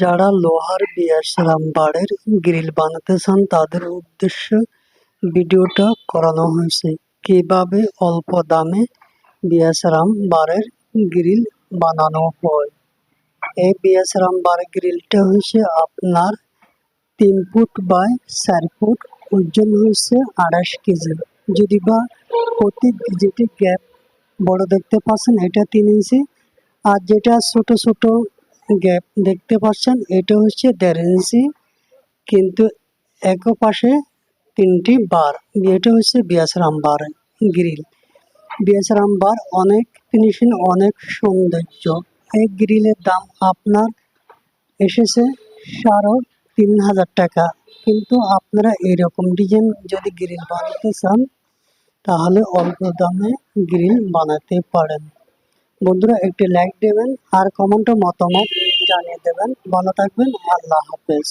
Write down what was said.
যারা লোহার বিয়াসরাম বারের গ্রিল বানাতে চান, তাদের উদ্দেশ্যে ভিডিওটা করানো হয়েছে। কীভাবে অল্প দামে বিয়াসরাম বারের গ্রিল বানানো হয়? এই বিয়াসরাম বার গ্রিলটা হয়েছে আপনার তিন ফুট বাই চার ফুট, ওজন হয়েছে আড়াইশ কেজি। যদি বা প্রতি যেটি গ্যাপ বড় দেখতে পাচ্ছেন, এটা তিন ইঞ্চি। আর যেটা ছোট ছোট গ্যাপ দেখতে পাচ্ছেন, এটা হচ্ছে দেড় ইঞ্চি, কিন্তু এক পাশে তিনটি বার, এটা হচ্ছে বিয়াসরাম বার গ্রিল বিয়াসরাম বার অনেক ফিনিশিং অনেক সৌন্দর্য। এই গ্রিলের দাম আপনার এসেছে সাড়ে তিন হাজার টাকা। কিন্তু আপনারা এরকম ডিজাইন যদি গ্রিল বানাতে চান, তাহলে অল্প দামে গ্রিল বানাতে পারেন। বন্ধুরা, একটি লাইক দেবেন, আর কমেন্টে মতামত জানিয়ে দেবেন। ভালো থাকবেন। আল্লাহ হাফেজ।